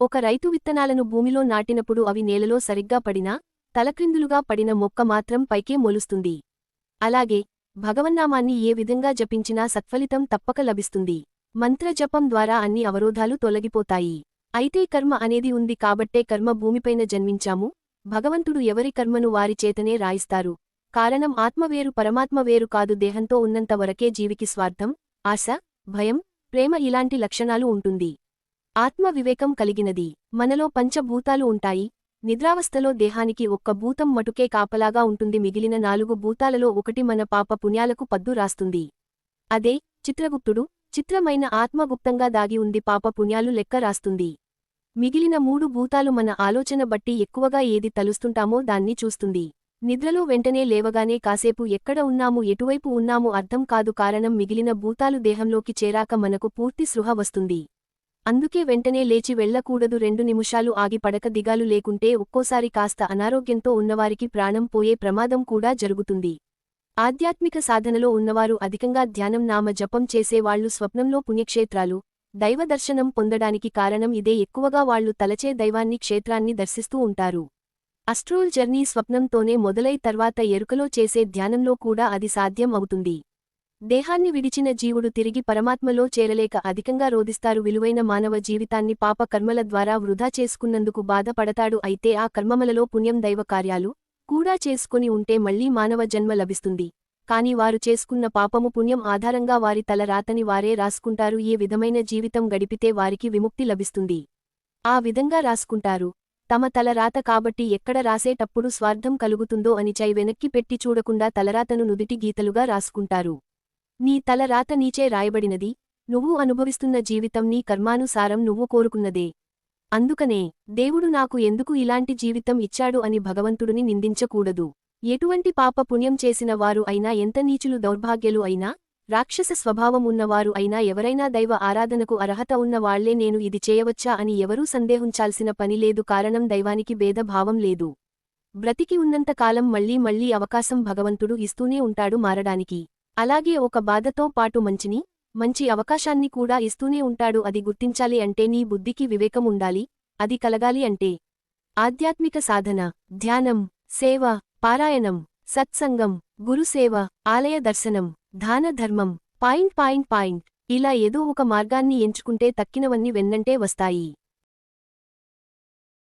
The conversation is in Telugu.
ఒక రైతు విత్తనాలను భూమిలో నాటినప్పుడు అవి నేలలో సరిగ్గా పడినా తలక్రిందులుగా పడిన మొక్క మాత్రం పైకే మొలుస్తుంది. అలాగే భగవన్నామాన్ని ఏ విధంగా జపించినా సత్ఫలితం తప్పక లభిస్తుంది. మంత్రజపం ద్వారా అన్ని అవరోధాలు తొలగిపోతాయి. అయితే కర్మ అనేది ఉంది కాబట్టే కర్మ భూమిపైన జన్మించాము. భగవంతుడు ఎవరి కర్మను వారి చేతనే రాయిస్తారు. కారణం ఆత్మవేరు పరమాత్మ వేరు కాదు దేహంతో ఉన్నంత వరకే జీవికి స్వార్థం ఆశ భయం ప్రేమ ఇలాంటి లక్షణాలు ఉంటుంది. ఆత్మవివేకం కలిగినది. మనలో పంచభూతాలు ఉంటాయి. నిద్రావస్థలో దేహానికి ఒక్క భూతం మటుకే కాపలాగా ఉంటుంది. మిగిలిన నాలుగు భూతాలలో ఒకటి మన పాప పుణ్యాలకు పద్దు రాస్తుంది. అదే చిత్రగుప్తుడు చిత్రమైన ఆత్మగుప్తంగా దాగి ఉంది. పాప పుణ్యాలు లెక్క రాస్తుంది. మిగిలిన మూడు భూతాలు మన ఆలోచన బట్టి ఎక్కువగా ఏది తలుస్తుంటామో దాన్ని చూస్తుంది. నిద్రలో వెంటనే లేవగానే కాసేపు ఎక్కడ ఉన్నాము ఎటువైపు ఉన్నాము అర్థం కాదు. కారణం మిగిలిన భూతాలు దేహంలోకి చేరాక మనకు పూర్తి సృహ వస్తుంది. అందుకే వెంటనే లేచి వెళ్ళకూడదు రెండు నిమిషాలు ఆగి పడక దిగాలు లేకుంటే ఒక్కోసారి కాస్త అనారోగ్యంతో ఉన్నవారికి ప్రాణం పోయే ప్రమాదం కూడా జరుగుతుంది. ఆధ్యాత్మిక సాధనలో ఉన్నవారు అధికంగా ధ్యానం నామ జపం చేసేవాళ్ళు స్వప్నంలో పుణ్యక్షేత్రాలు దైవదర్శనం పొందడానికి కారణం ఇదే. ఎక్కువగా వాళ్ళు తలచే దైవాన్ని క్షేత్రాన్ని దర్శిస్తూ ఉంటారు. అస్ట్రోల్ జర్నీ స్వప్నంతోనే మొదలై తర్వాత ఎరుకలో చేసే ధ్యానంలో కూడా అది సాధ్యం అవుతుంది. దేహాన్ని విడిచిన జీవుడు తిరిగి పరమాత్మలో చేరలేక అధికంగా రోధిస్తారు. విలువైన మానవ జీవితాన్ని పాప కర్మల ద్వారా వృధా చేసుకున్నందుకు బాధపడతాడు. అయితే ఆ కర్మమలలో పుణ్యం దైవ కార్యాలు కూడా చేసుకుని ఉంటే మళ్ళీ మానవ జన్మ లభిస్తుంది. కాని వారు చేసుకున్న పాపము పుణ్యం ఆధారంగా వారి తల రాతని వారే రాసుకుంటారు. ఏ విధమైన జీవితం గడిపితే వారికి విముక్తి లభిస్తుంది? ఆ విధంగా రాసుకుంటారు. తమ తలరాత కాబట్టి ఎక్కడ రాసేటప్పుడు స్వార్థం కలుగుతుందో అని చై వెనక్కి పెట్టి చూడకుండా తలరాతను నుదిటి గీతలుగా రాసుకుంటారు. నీ తల రాత నీచే రాయబడినది నువ్వు అనుభవిస్తున్న జీవితం నీ కర్మానుసారం నువ్వు కోరుకున్నదే. అందుకనే దేవుడు నాకు ఎందుకు ఇలాంటి జీవితం ఇచ్చాడు అని భగవంతుడిని నిందించకూడదు. ఎటువంటి పాప పుణ్యం చేసిన వారు అయినా ఎంత నీచులు దౌర్భాగ్యలు అయినా రాక్షస స్వభావం ఉన్నవారు అయినా ఎవరైనా దైవ ఆరాధనకు అర్హత ఉన్నవాళ్ళే నేను ఇది చేయవచ్చా అని ఎవరూ సందేహించాల్సిన పని లేదు కారణం దైవానికి భేదభావం లేదు. బ్రతికి ఉన్నంతకాలం మళ్ళీ మళ్ళీ అవకాశం భగవంతుడు ఇస్తూనే ఉంటాడు మారడానికి. అలాగే ఒక బాధతో పాటు మంచిని మంచి అవకాశాన్ని కూడా ఇస్తూనే ఉంటాడు. అది గుర్తించాలి అంటే నీ బుద్ధికి వివేకం ఉండాలి. అది కలగాలి అంటే ఆధ్యాత్మిక సాధన ధ్యానం సేవ పారాయణం సత్సంగం గురుసేవ ఆలయ దర్శనం దాన ధర్మం పాయింట్ పాయింట్ పాయింట్. ఇలా ఏదో ఒక మార్గాన్ని ఎంచుకుంటే తక్కినవన్నీ వెన్నంటే వస్తాయి.